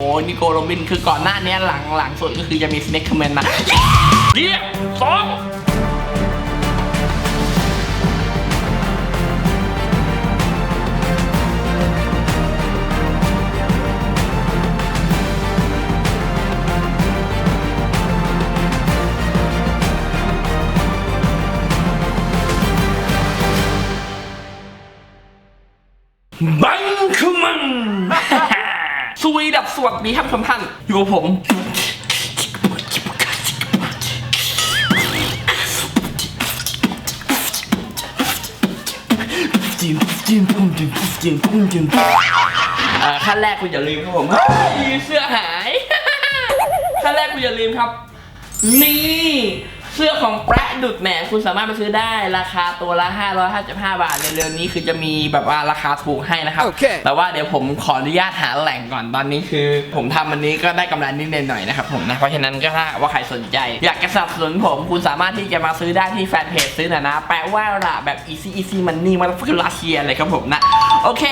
โอ้นิโกโรบินคือก่อนหน้านี้หลังหลังสุดก็คือจะมีสเน็กคอมเมนต์มาเรียกสองบังคือมัน สวีดับสวัสดีครับทุกท่านอยู่กับผมจิมจิมปุ้มจิมจิมปุ้มจิมอ่อขั้นแรกคุณอย่าลืมครับผมเฮ้ยเสื้อหายขั้นแรกคุณอย่าลืมครับ นี่ เสื้อของแปะดุดแหมคุณสามารถไปซื้อได้ราคาตัวละ 555 บาทเร็วๆนี้คือจะมีแบบว่าราคาถูกให้นะครับโอเคแต่ว่าเดี๋ยวผมขออนุญาตหาแหล่งก่อนตอนนี้คือ ผมทำอันนี้ก็ได้กำไรนิดหน่อยนะครับผมนะเพราะฉะนั้นก็ถ้าว่าใครสนใจ อยากจะสนับสนุนผมคุณสามารถที่จะมาซื้อได้ที่แฟนเพจซื้อหน่อยนะ แปลว่าละแบบ easy easy money มาฟิลาเชียเลยครับผมนะ โอเค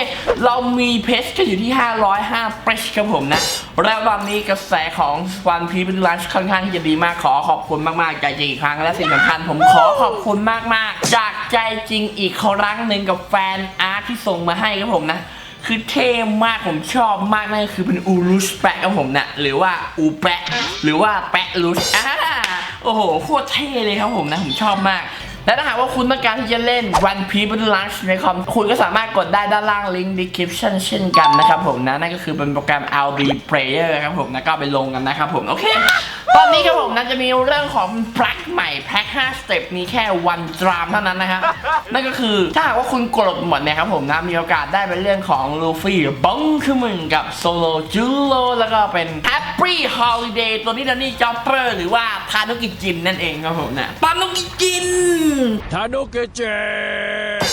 เรามีเพจกันอยู่ที่ 505เพจครับผมนะ แล้วตอนนี้กระแสของวันพีเป็นร้านค่อนข้างที่จะดีมากขอขอบคุณมากๆใจจริงอีกครั้งและสิ่งสำคัญผมขอขอบคุณมากๆ จากใจจริงอีกครั้งหนึ่งกับแฟนอาร์ตที่ส่งมาให้ครับผมนะคือเท่มากผมชอบมากนั่นก็คือเป็นอูรุสแปะครับผมนะหรือว่าอูแปะหรือว่าแปะรุสอ่าโอ้โหโคตรเท่เลยครับผมนะผมชอบมาก และถ้าหากว่าคุณต้องการที่จะเล่น One Piece Battle Launch ในคอมคุณก็สามารถกดได้ด้านล่างลิงก์ description เช่นกันนะครับผมนะนั่นก็คือเป็นโปรแกรม LB Player ครับผมนะก็ไปลงกันนะครับผมโอเค ตอนนี้ครับผมนะจะมีเรื่องของแพ็คใหม่แพ็ค5สเต็ปนี้แค่วันดรามเท่านั้นนะครับนั่นก็คือถ้าหากว่าคุณกดหมดเนี่ยครับผมนะมีโอกาสได้เป็นเรื่องของลูฟี่บังคือมึงกับโซโลจูโ o แล้วก็เป็น Happy Holiday ตัวนี้ดันนี่จ็อปเปอร์หรือว่าทานุกิจินนั่นเองครับผมนะทานุกิจินทาโนเกเจ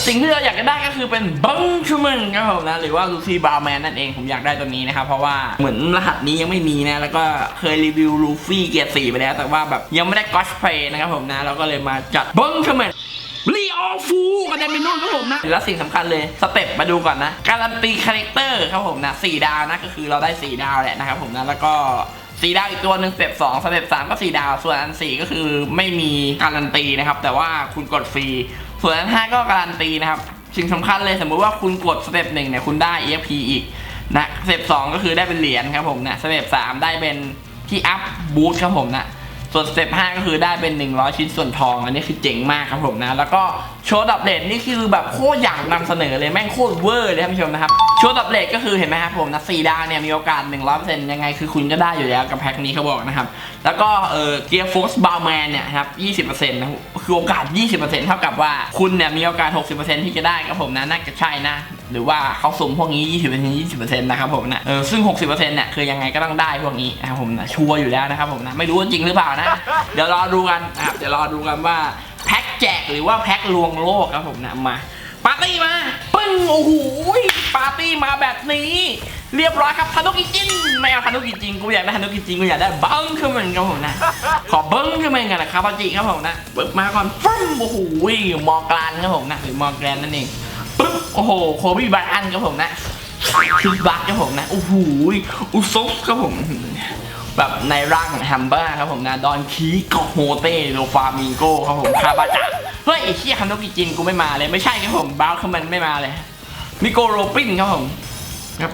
สิ่งที่เราอยากจะได้ก็คือเป็นบังคือมึงครับผมนะหรือว่าลูฟี่บาร์แมนนั่นเองผมอยากได้ตัวนี้นะครับเพราะว่าเหมือนรหัสนี้ยังไม่มีนะแล้วก็เคยรีวิวลูฟี่เกียร์สี่ไปแล้ว แต่ว่าแบบยังไม่ได้กอสเพย์นะครับผมนะเราก็เลยมาจัดบังคือมึงรีออฟูกันได้เป็นนู่นครับผมนะแล้วสิ่งสำคัญเลยสเต็ปมาดูก่อนนะ การันตีคาแรคเตอร์ครับผมนะสี่ดาวนะก็คือเราได้สี่ดาวแหละนะครับผมนะแล้วก็สีดาวอีกตัวหนึ่งสเต็ปสองสเต็ปสามก็สีดาว ส่วนอันสี่ก็คือไม่มีการันตีนะครับ แต่ว่าคุณกดฟรี ส่วนอันห้าก็การันตีนะครับสิ่งสำคัญเลยสมมุติว่าคุณกดสเต็ปหนึ่งเนี่ยคุณได้ EFP อีกนะสเต็ปสองก็คือได้เป็นเหรียญครับผมนะสเต็ปสามได้เป็นที่อัพบูทครับผมนะ ส่วนสเต็ป5ก็คือได้เป็น 100 ชิ้นส่วนทอง อันนี้คือเจ๋งมากครับผมนะ แล้วก็โชว์ดับเลทนี่คือแบบโคตรอยากนำเสนอเลยแม่งโคตรเวอร์เลยท่านผู้ชมนะครับโชว์ดับเลทก็คือเห็นไหมครับผมนะสี่ดาวเนี่ยมีโอกาส 100%ยังไงคือคุณก็ได้อยู่แล้วกับแพ็คนี้เขาบอกนะครับ แล้วก็เออเกียร์โฟร์สบาร์แมนเนี่ยครับ 20%นะคือโอกาส 20%เท่ากับว่าคุณเนี่ยมีโอกาส 60%ที่จะได้ครับผมนะน่าจะใช่นะ หรือว่าเขาสุ่มพวกนี้ 20% 20%นะครับผมนะเออซึ่ง 60%เนี่ยคือยังไงก็ต้องได้พวกนี้นะครับผมนะชัวร์อยู่แล้วนะครับผมนะไม่รู้ว่าจริงหรือเปล่านะ เดี๋ยวรอดูกันนะครับเดี๋ยวรอดูกันว่าแพ็คแจกหรือว่าแพ็คลวงโลกครับผมนะมาปาร์ตี้มาปึ้งโอ้โหปาร์ตี้มาแบบนี้ เรียบร้อยครับฮานุกิจินไม่เอาฮานุกิจินกูอยากได้ฮานุกิจินกูอยากได้บังคือมันครับผมนะขอเบิ้งคือมันกันนะครับปาจิครับผมนะเบิกมาก่อนฟึ้มโอ้โหมอกรานครับผมนะหรือมอแกรนนั่นเอง โอ้โหโคบี้ไบรอันครับผมนะคิกบักครับผมนะโอ้โหอุซบครับผม แบบในร่างแฮมเบอร์ครับผมนะ ดอนคีกโฮเต้โลฟามิงโก้ครับผมคาบาจาเฮ้ยไอ้เชี่ยคันโนกิจินกูไม่มาเลย ไม่ใช่ครับผมบาวคือมันไม่มาเลยมิโกโรปินครับผมครับ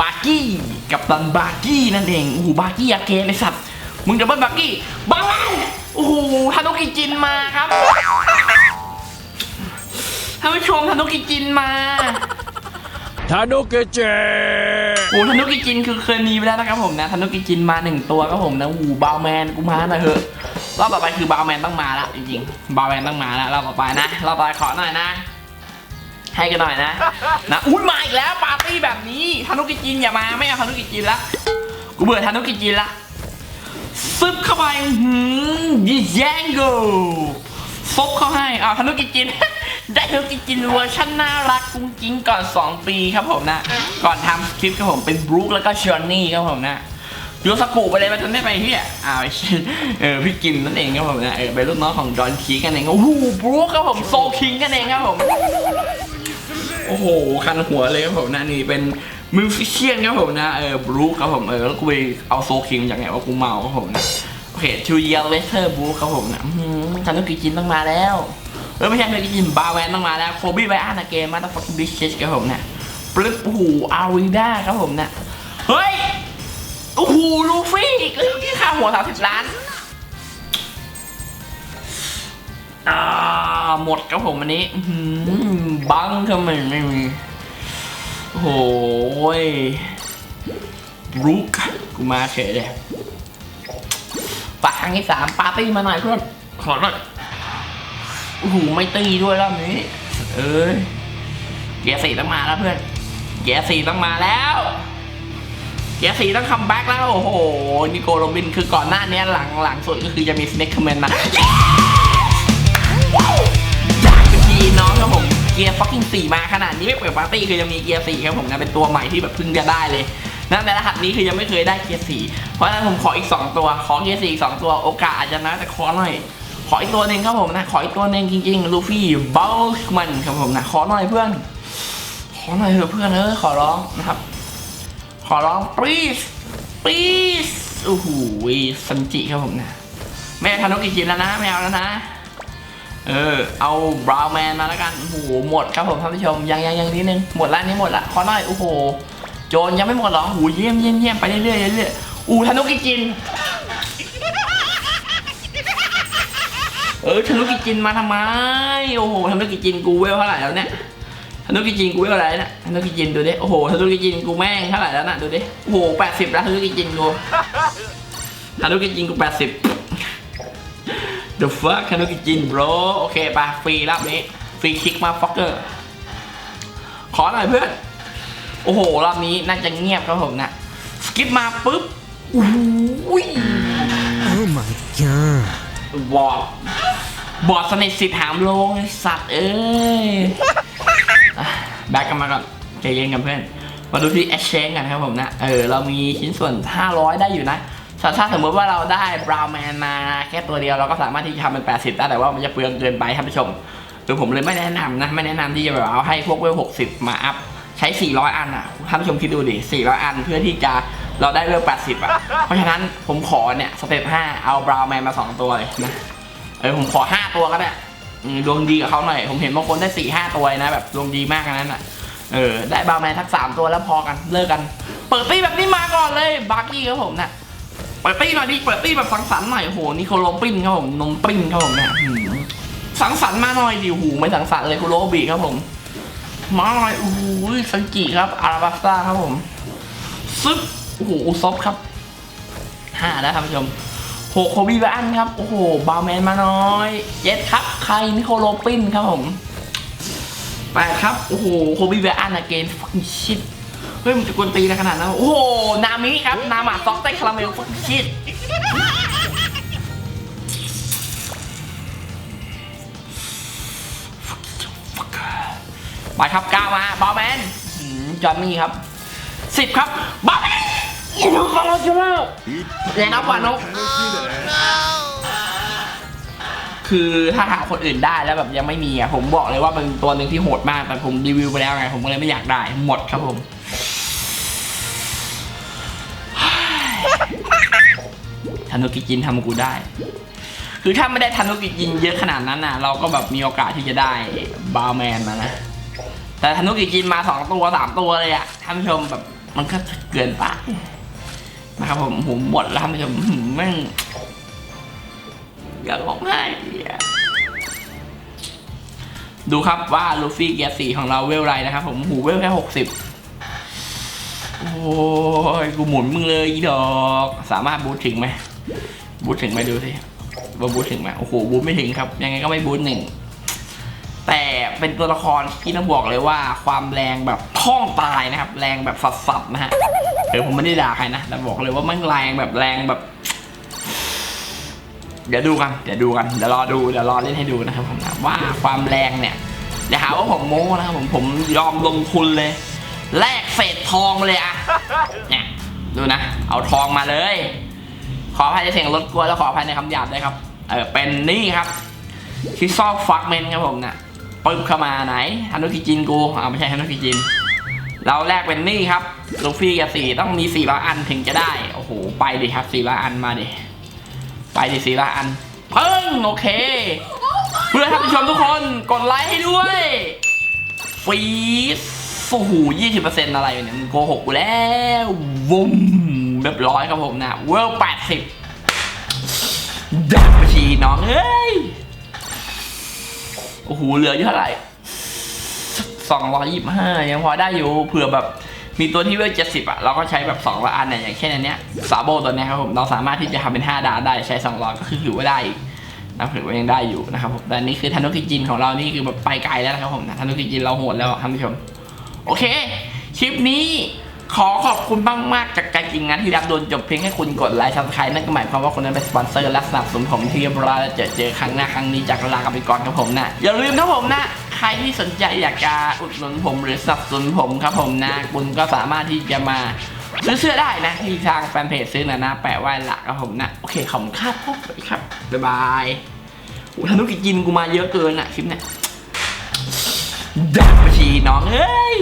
บาร์กี้กับตันบาร์กี้นั่นเองโอ้โหบาร์กี้อาเกนไอสัตว์มึงจะเบิ้ลบาร์กี้บ้าโอ้โหฮานุกิจินมาครับ ท่านผู้ชมฮานุกิจินมาทาโนเกเจโอ้ธนุกิจินคือเคยมีไปแล้วนะครับผมนะธนุกิจินมาหนึ่งตัวครับผมนะอูบาวแมนกูมาหน่อยเถอะรอบต่อไปคือบาวแมนต้องมาละจริงๆบาวแมนต้องมาละรอบต่อไปนะรอบต่อไปขอหน่อยนะ ให้กันหน่อยนะนะอุ้ยมาอีกแล้วปาร์ตี้แบบนี้ธนุกิจินอย่ามาไม่เอาธนุกิจินละกูเบื่อธนุกิจินละซึบเข้าไปหืมดิแยงโกฟบเข้าให้อ้าวธนุกิจิน ได้ธนุกิจินเวอร์ชันน่ารักกุ้งกิ้งก่อน 2 ปีครับผมนะ ก่อนทำคลิปครับผมเป็นบรูคแล้วก็ชอนนี่ครับผมนะโยสกูไปเลยมันจนได้ไปเฮียอ้าวเออพี่กินนั่นเองครับผมนะเออเป็นลูกน้องของดอนคีกันเองโอ้โหบรูคครับผมโซคิงกันเองครับผมโอ้โหคันหัวเลยครับผมนะนี่เป็นมิวสิเชียนครับผมนะเออบรูคครับผมเออแล้วกูไปเอาโซคิงจากไหนว่ากูเมาครับผมนะโอเคชูเยลเลสเตอร์บรูคครับผมนะทันตุกิจินต้องมาแล้ว ออไม่ใช่ทันตุกิจินบาแวนต้องมาแล้วโคบี้ไบอาร์นะเกมมาตั้งฟักบิชเชสครับผมนะปลึ๊บโอ้โหอารีด้าครับผมนะเฮ้ยโอ้โหลูฟี่อีกแล้วที่ค่าหัวสามสิบล้านอ่าหมดครับผมอันนี้บังก็ไม่ไม่มีโอ้โหยรุกกูมาเฉยเลยปากครั้งที่สามปาร์ตี้มาหน่อยเพื่อนขอหน่อย โอ้โหไม่ตีด้วยรอบนี้ เอ้ยเกียร์สี่ต้องมาแล้วเพื่อนเกียร์สี่ต้องมาแล้วเกียร์สี่ต้องคัมแบ็กแล้วโอ้โหนิโกโรบินคือก่อนหน้านี้หลังหลังสุดก็คือจะมีสเน็กคอมเมนต์นะจากเป็นทีน้องครับผมเกียร์ฟักกิ้งสี่มาขนาดนี้ไม่เปิดปาร์ตี้คือจะมีเกียร์สี่ครับผมนะเป็นตัวใหม่ที่แบบเพิ่งจะได้เลยนะแต่รหัสนี้คือยังไม่เคยได้เกียร์สี่เพราะฉะนั้นผมขออีก 2 ตัว ขอเกียร์สี่อีกสองตัวโอกาสอาจจะน้อยแต่ขอหน่อย ออีกตัวหนึ่งครับผมนะ ขออีกตัวหนึ่งจริงๆ ลูฟี่เบลมันครับผมนะ ขอหน่อยเพื่อน ขอหน่อยเถอะเพื่อนเออขอร้องนะครับ ขอร้อง please please โอ้โหซันจิครับผมนะไม่ทานุกิจินแล้วนะไม่เอาแล้วนะ เออ เอาบราวแมนมาแล้วกันโอ้โหหมดครับผมท่านผู้ชม ยังยังยังนิดนึง หมดละนี่หมดละขอหน่อย โอ้โห โจรยังไม่หมดหรอโอ้โหเยี่ยมเยี่ยมเยี่ยมไปเรื่อยเรื่อยๆอูธนุกิจิน เออธนุกิจินมาทำไม โอ้โหธนุกิจินกูเวลเท่าไหร่แล้วเนี่ยธนุกิจินกูเวลอะไรเนี่ยธนุกิจินดูดิโอ้โหธนุกิจินกูแม่งเท่าไหร่แล้วน่ะดูดิโอ้โหแปดสิบแล้วธนุกิจินกูธนุกิจินกูแปดสิบ The fuck คานุกิจิน bro โอเคไปฟรีรอบนี้ฟรีคิกมาฟ็อกเกอร์ขอหน่อยเพื่อนโอ้โหรอบนี้น่าจะเงียบครับผมนะสกิปมาปุ๊บโอ้ย Oh my god บอด บอดสนิทสิทธิ์หามโลงไอ้สัตว์เอ้ยอะแบ็กกันมาก่อนใจเย็นกันเพื่อน มาดูที่ exchange กันครับผมนะ เออ เรามีชิ้นส่วน 500 ได้อยู่นะ ถ้าสมมติว่าเราได้บราวแมนมาแค่ตัวเดียวเราก็สามารถที่จะทำเป็น 80 ได้แต่ว่ามันจะเปลืองเกินไปท่านผู้ชมคือผมเลยไม่แนะนำนะ ไม่แนะนำที่จะแบบเอาให้พวกเวล60 มาอัพ ใช้ 400 อันอะท่านผู้ชมคิดดูดิ 400 อันเพื่อที่จะเราได้เวล80 อะ เพราะฉะนั้นผมขอเนี่ยสเต็ป5เอาบราวแมนมา 2 ตัวเลยนะ เออผมขอ5ตัวก็ได้ดวงดีกับเขาหน่อย ผมเห็นบางคนได้4 5ตัวนะแบบดวงดีมากอันนั้นอะ เออ ได้บราแมนทัก3ตัวแล้วพอกันเลิกกัน เปิดตี้แบบนี้มาก่อนเลยบาร์กี้ครับผมนะเปิดตี้หน่อยดิเปิดตี้แบบสังสรรค์หน่อยโหนี่เขาโรปิ้นครับผมนมปิ้นครับผมเนี่ยสังสรรค์มาหน่อยดิหูไม่สังสรรค์เลยคุโรบิครับผมมาหน่อยโอ้โหสังกิครับอาราบัสตาครับผมซึบโอ้โหอุซบครับห้าแล้วท่านผู้ชม โหโคบีแบอันครับ โอ้โห บาวแมนมาน้อยเจ็ดครับ ใครนิโคโรปินครับผมแปดครับ โอ้โห โคบีแบอันอเกนฟังชิดเฮ้ยมันจะกวนตีนขนาดนั้น โอ้โห นามิครับ นามาซอกเต้คาราเมลฟังชิดไปครับก้าวมาบาวแมนหืมจอห์นนี่ครับสิบครับบาวแมน อีกของเราจะแล้วแรงนับกว่านกคือถ้าหาคนอื่นได้แล้วแบบยังไม่มีอะผมบอกเลยว่าเป็นตัวหนึ่งที่โหดมากแต่ผมรีวิวไปแล้วไง ผมก็เลยไม่อยากได้หมดครับผมทันุกิจินทำกูได้ คือถ้าไม่ได้ทันุกิจินเยอะขนาดนั้นน่ะ เราก็แบบมีโอกาสที่จะได้บาวแมนมานะแต่ทันุกิจินมาสองตัวสามตัวเลยอะท่านผู้ชมแบบมันก็เกินไป นะครับผมผมหมดแล้วท่านผู้ชมแม่งอยากร้องไห้ดูครับว่าลูฟี่เกียร์สี่ของเราเวลไรนะครับ ผมหูเวลแค่หกสิบโอ้ยกูหมุนมึงเลยอีดอก สามารถบูทถึงไหมบูทถึงไหมดูสิว่าบูทถึงไหมโอ้โหบูทไม่ถึงครับ ยังไงก็ไม่บูทหนึ่งแต่เป็นตัวละครที่ต้องบอกเลยว่า ความแรงแบบท่องตายนะครับ แรงแบบสัสๆนะฮะ เออผมไม่ได้ด่าใครนะแต่บอกเลยว่ามันแรงแบบแรงแบบ เดี๋ยวดูกันเดี๋ยวดูกันเดี๋ยวรอดูเดี๋ยวรอเล่นให้ดูนะครับผมนะว่าความแรงเนี่ยอย่าหาว่าผมโม้นะครับผมผมยอมลงทุนเลยแลกเศษทองเลยอะเนี่ยดูนะ เอาทองมาเลย ขออภัยในเสียงรถกลัวแล้วขออภัยในคำหยาบด้วยครับ เออเป็นนี่ครับคิซอกฟักเมนครับผมนะปึ๊บเข้ามาไหนฮันโนกิจินกูอ่าไม่ใช่ฮันโนกิจิน เราแลกเป็นนี่ครับลูฟี่กับสี่ต้องมีสี่ร้อยอันถึงจะได้ โอ้โห ไปดิครับสี่ร้อยอันมาดิ ไปดิสี่ร้อยอัน เพิ่งโอเค เพื่อท่านผู้ชมทุกคน กดไลค์ให้ด้วยฟีสโอ้โหยี่สิบเปอร์เซ็นต์อะไรเนี่ยมึงโกหกกูแล้ววุ้มเรียบร้อยครับผมนะเวลแปดสิบดับัญชีน้องเอ้ย โอ้โห เหลืออยู่เท่าไหร่ สองร้อยยี่ห้ายังพอได้อยู่เผื่อแบบมีตัวที่เวลเจ็ดสิบอะเราก็ใช้แบบสองร้อยอันเนี่ยอย่างเช่นอันเนี้ยซาโบตัวเนี้ยครับผมเราสามารถที่จะทำเป็นห้าดาวได้ใช้สองร้อยก็คือถือว่าได้อีกนะถือว่ายังได้อยู่นะครับผมแต่นนี้คือทันุกิจินของเรานี่คือแบบไปไกลแล้วนะครับผมนะทันุกิจินเราโหดแล้วท่านผู้ชม โอเคคลิปนี้ขอขอบคุณมากมากจากใจจริงนะที่รับโดนจบเพียงแค่คุณกดไลค์ซับสไครต์นั่นก็หมายความว่าคนนั้นเป็นสปอนเซอร์และสนับสนุนผมที่เรียบร้อยแล้วเจอเจอครั้งหน้าครั้งนี้จากลากันไปก่อนครับผมนะอย่าลืมครับผมนะ รที่สนใจอยากจะอุดหนุนผมหรือสนับสนุนผมครับผมนะคุณก็สามารถที่จะมาซื้อเสื้อได้นะที่ทางแฟนเพจซื้อนะนะ แปะไว้ละครับผมนะ โอเคขอบคุณครับพบกันครับ บ๊ายบายโอ้ธนุกิจินกูมาเยอะเกินอะคลิปเนี้ยดักบัญชีน้องเอ้ย